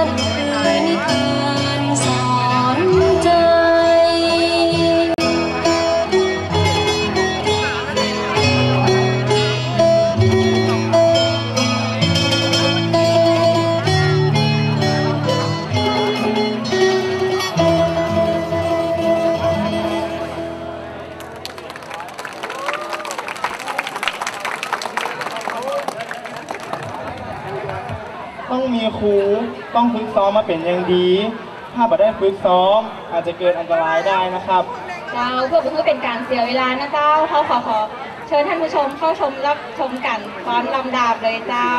opportunity ซ้อมมาเป็นอย่างดี ถ้าไม่ได้ฝึกซ้อม อาจจะเกิดอันตรายได้นะครับเราเพื่อเพื่อเป็นการเสียเวลานะเจ้าเขาขอขอเชิญท่านผู้ชมเข้าชมรับชมกันพร้อมลำดาบเลยเจ้า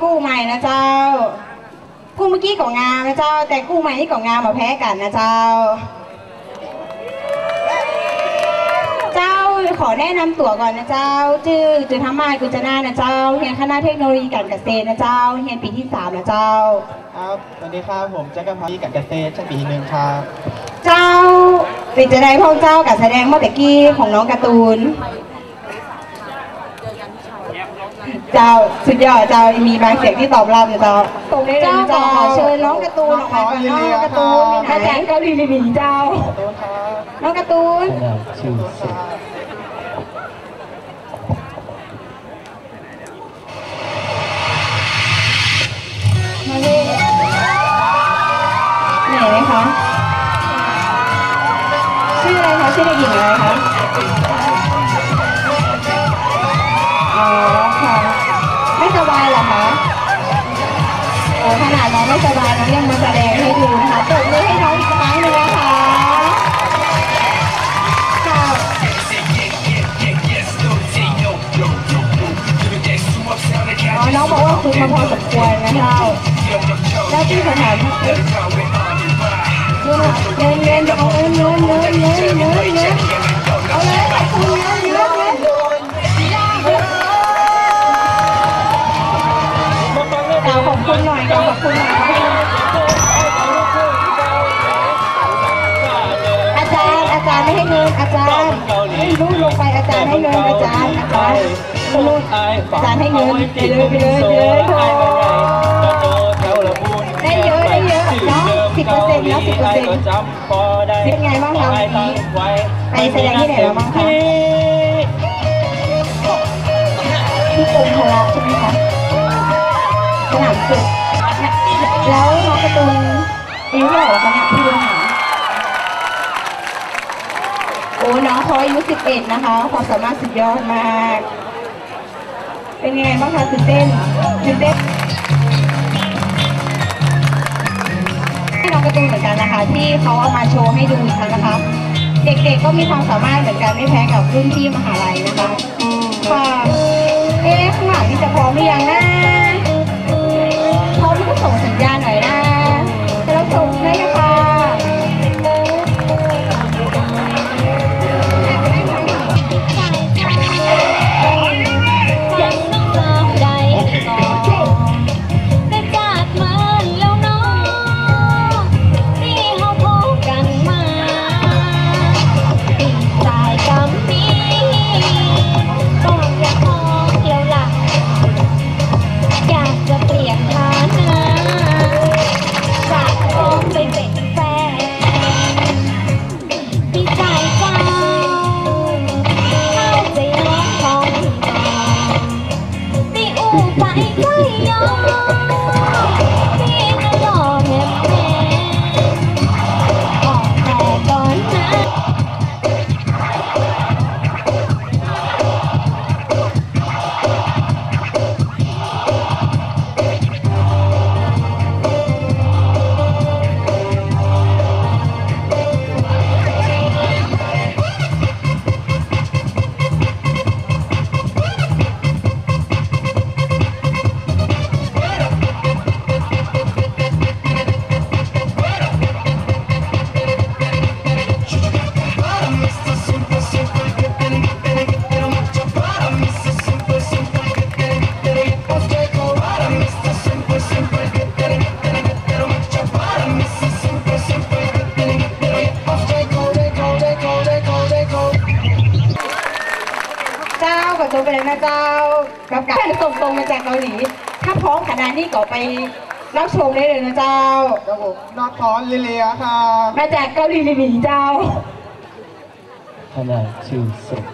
กรกู้ใหม่นะเจ้า กู้เมื่อกี้ของงามนะเจ้า แต่กู้ใหม่ที่ของงามมาแพ้กันนะเจ้า เจ้าขอแนะนำตัวก่อนนะเจ้า ชื่อจุธรรมากุจนานะเจ้าเรียนคณะเทคโนโลยีการเกษตรนะเจ้าเรียนปีที่สามนะเจ้า ครับ สวัสดีครับผมแจ็คกพัฒน์กับเกษตรชั้นปีหนึ่งครับ เจ้าเป็นจะได้พ่อเจ้ากับแสดงเมื่อตะกี้ของน้องการ์ตูน เจ้าสุดยอดเจ้ามีบางเสียงที่ตอบรับนะเจ้าตรงนี้เลยเจ้าเจ้าขอเชิญน้องการ์ตูนออกมาก่อนน้องการ์ตูนอาจารย์เกาหลีหลีเจ้าขอโทษครับน้องการ์ตูนมาเลยเหนื่อยไหมคะชื่ออะไรคะชื่อเด็กหญิงอะไรคะ ไม่สบายน้องยังมาแสดงให้ดูนะคะปรบมือให้น้องอีกครั้งหนึงนะคะค่ะ อ๋อน้องบอกว่าคุณมาพอสมควรนะคะแล้วที่สถานเงินเงินเงินเอาเงินเงินเงินเงินเงินเงินเอาเลย จารย์ไม่ให้เงินอาจารย์ไม่รู้ลงไปอาจารย์ให้เงินอาจารย์อาจารย์รู้อาจารย์ให้เงินไปเลยไปเลยไปเลยโอ้ได้เยอะได้เยอะเนาะสิบเปอร์เซ็นต์เนาะสิบเปอร์เซ็นต์เป็นไงบ้างคะวันนี้ไปแสดงที่ไหนแล้วบ้างคะที่กรมพละใช่ไหมคะสนามฝึกแล้วน้องกร์ตูนอายุเท่าไหร่แล้วคะเนี่ยพี่บุญหาโอ้น้อง เขาอายุ11 นะคะ ความสามารถสุดยอดมาก เป็นยังไงบ้างคะตื่นเต้นตื่นเต้นให้น้องกร์ตูนเหมือนกันนะคะ ที่เขาเอามาโชว์ให้ดูอีกครั้งนะคะ เด็กๆก็มีความสามารถเหมือนกันไม่แพ้กับรุ่นพี่มหาลัยนะคะค่ะเอ๊ะข้างหลังนี่จะพร้อมหรือยังนะ งไปเลยนะเจ้ากับการงตรงมาจากเกาหลี ถ้าพร้อมขนาดนี้ก็ไปรับชมได้เลยนะเจ้าครับผมนอตทอนลิเลียค่ะ มาจากเกาหลีลีเจ้าขนาดชื่อสด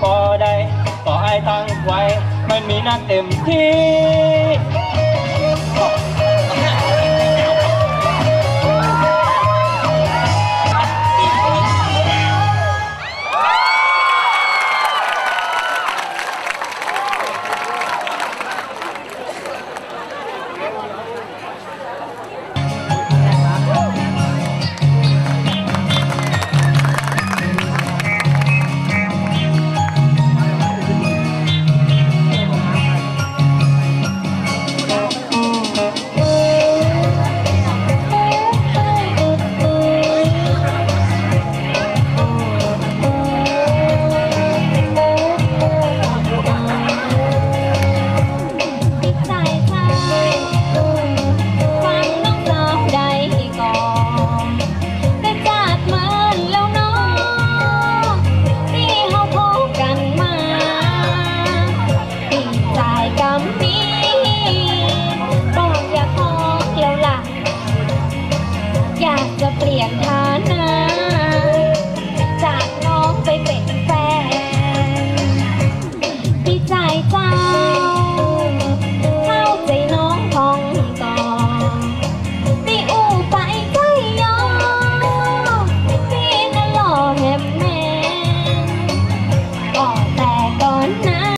พอได้ต่อไอ้ตั้งไวมันมีนักเต็มที่